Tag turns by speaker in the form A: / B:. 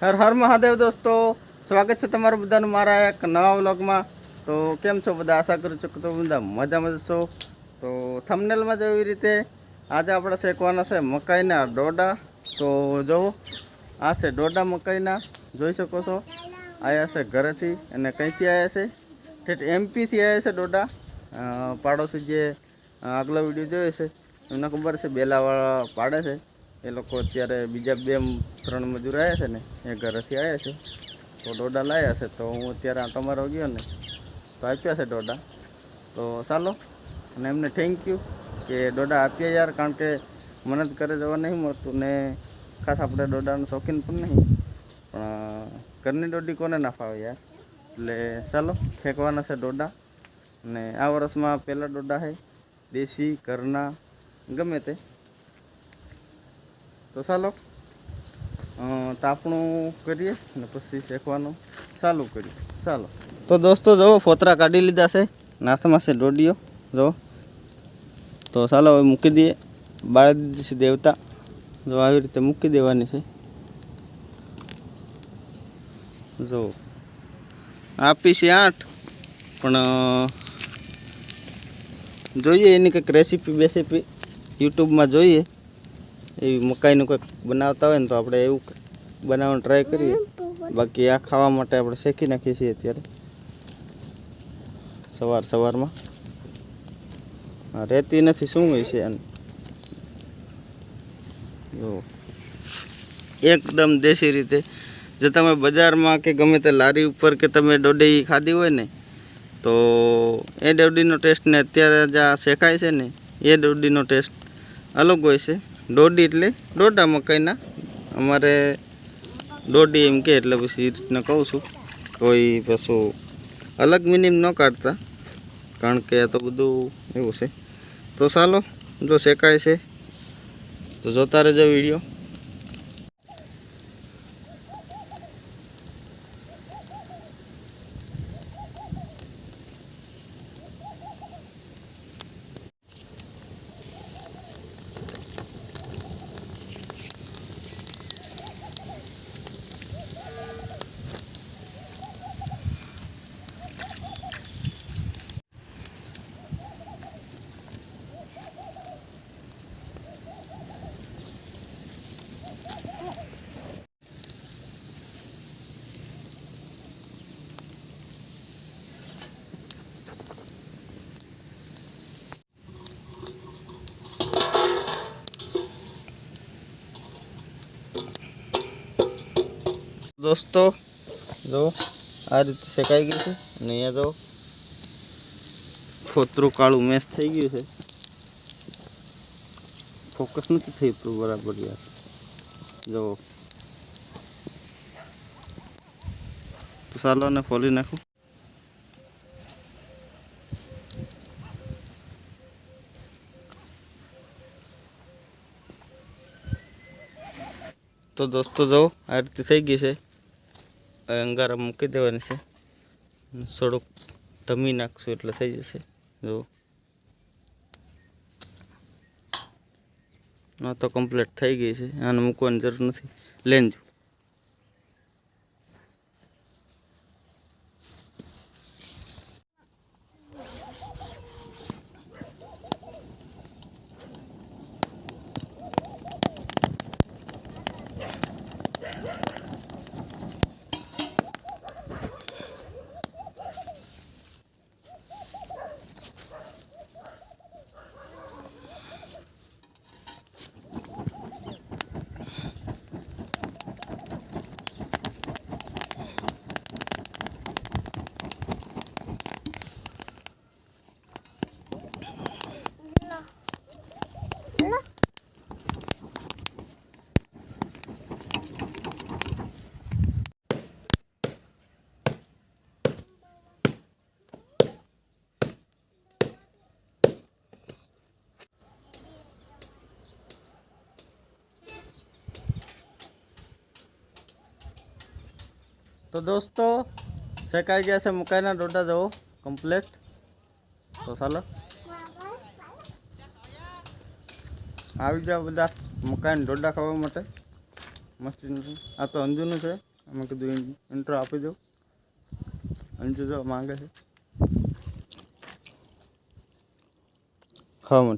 A: હર હર મહાદેવ દોસ્તો, સ્વાગત છે તમારું બધાનું મારા એક નવા વ્લોગમાં. તો કેમ છો બધા? આશા કરું છું કે તમે બધા મજામાં જ છો. તો થંબનેલમાં જેવી રીતે આજે આપણે શેકવાના છે મકાઈના ડોડા. તો જુઓ આ છે ડોડા મકાઈના. જોઈ શકો છો? આવ્યા છે ઘરેથી અને કંઈથી આવ્યા છે? ઠેઠ એમપીથી આવ્યા છે ડોડા. પાડોશી જે આગલો વીડિયો જોયો છે, એમને ખબર છે, બેલાવાળા પાડે છે. એ લોકો અત્યારે બીજા બે ત્રણ મજૂર આવ્યા છે ને, એ ઘરેથી આવ્યા છે. તો ડોડા લાવ્યા છે. તો હું અત્યારે આ તમારો ગયો ને, તો આપ્યા છે ડોડા તો ચાલો, અને એમને થેન્ક યુ કે ડોડા આપ્યા યાર, કારણ કે મને ઘરે જવા નહીં મળતું ને ખાસ આપણે ડોડાનો શોખીન પણ નહીં. પણ ઘરની ડોડી કોને ના ફાવે યાર? એટલે ચાલો, ફેંકવાના છે ડોડા અને આ વર્ષમાં પહેલાં ડોડા છે દેશી, ઘરના, ગમે તે. તો ચાલો તાપણું કરીએ ને પછી શેકવાનું ચાલુ કરીએ. ચાલો. તો દોસ્તો જુઓ, ફોતરા કાઢી લીધા છે, નાથમાં છે ડોડીઓ, જુઓ. તો ચાલો હવે મૂકી દઈએ. બાળી દીધી છે દેવતા જો આવી રીતે મૂકી દેવાની છે. જો આપી છે આઠ, પણ જોઈએ એની કંઈક રેસીપી બેસીપી યુટ્યુબમાં જોઈએ. એવી મકાઈનું કંઈક બનાવતા હોય ને તો આપણે એવું બનાવવાનું ટ્રાય કરીએ. બાકી આ ખાવા માટે આપણે શેકી નાખીએ છીએ અત્યારે. સવાર સવારમાં. રહેતી નથી, શું હોય છે જો. એકદમ દેશી રીતે. જો તમે બજારમાં કે ગમે તે લારી ઉપર કે તમે ડોડી ખાધી હોય ને, તો એ ડોડીનો ટેસ્ટ ને અત્યારે જે આ શેકાય છે ને, એ ડોડીનો ટેસ્ટ અલગ હોય છે. દોડી એટલે દોઢા મકાઈના અમારે દોડી એમ કે એટલે પછી રીતના કહું છું. કોઈ પાછું અલગ મિનિમ ન કાઢતા, કારણ કે આ તો બધું એવું છે. તો ચાલો, જો શેકાય છે, તો જોતા રહેજો વીડિયો. દોસ્તો, જો, આ રીતે શેકાઈ ગયું છે. અને અહીંયા જો ફોતરું કાળું મેસ થઈ ગયું છે. ફોકસ નથી થયું બરાબર યાર. જો. ચાલો ને ફોલી નાખું. તો દોસ્તો, જો, આ રીતે થઈ ગઈ છે. અંગારા મૂકી દેવાની છે. થોડુંક ધમી નાખશું એટલે થઈ જશે. જો. ન તો કમ્પ્લીટ થઈ ગઈ છે. આને મૂકવાની જરૂર નથી. લેન્જો તો દોસ્તો, શેકાઈ ગયા છે, મકાઈના ડોડા જવો કમ્પ્લેટ તો ચાલો. આવી જાઓ બધા મકાઈના ડોડા ખાવા માટે. મસ્તી આ તો અંજુનું છે. અમે કીધું ઇન્ટ્રો આપી દઉં. અંજુ જો માંગે છે. ખાવા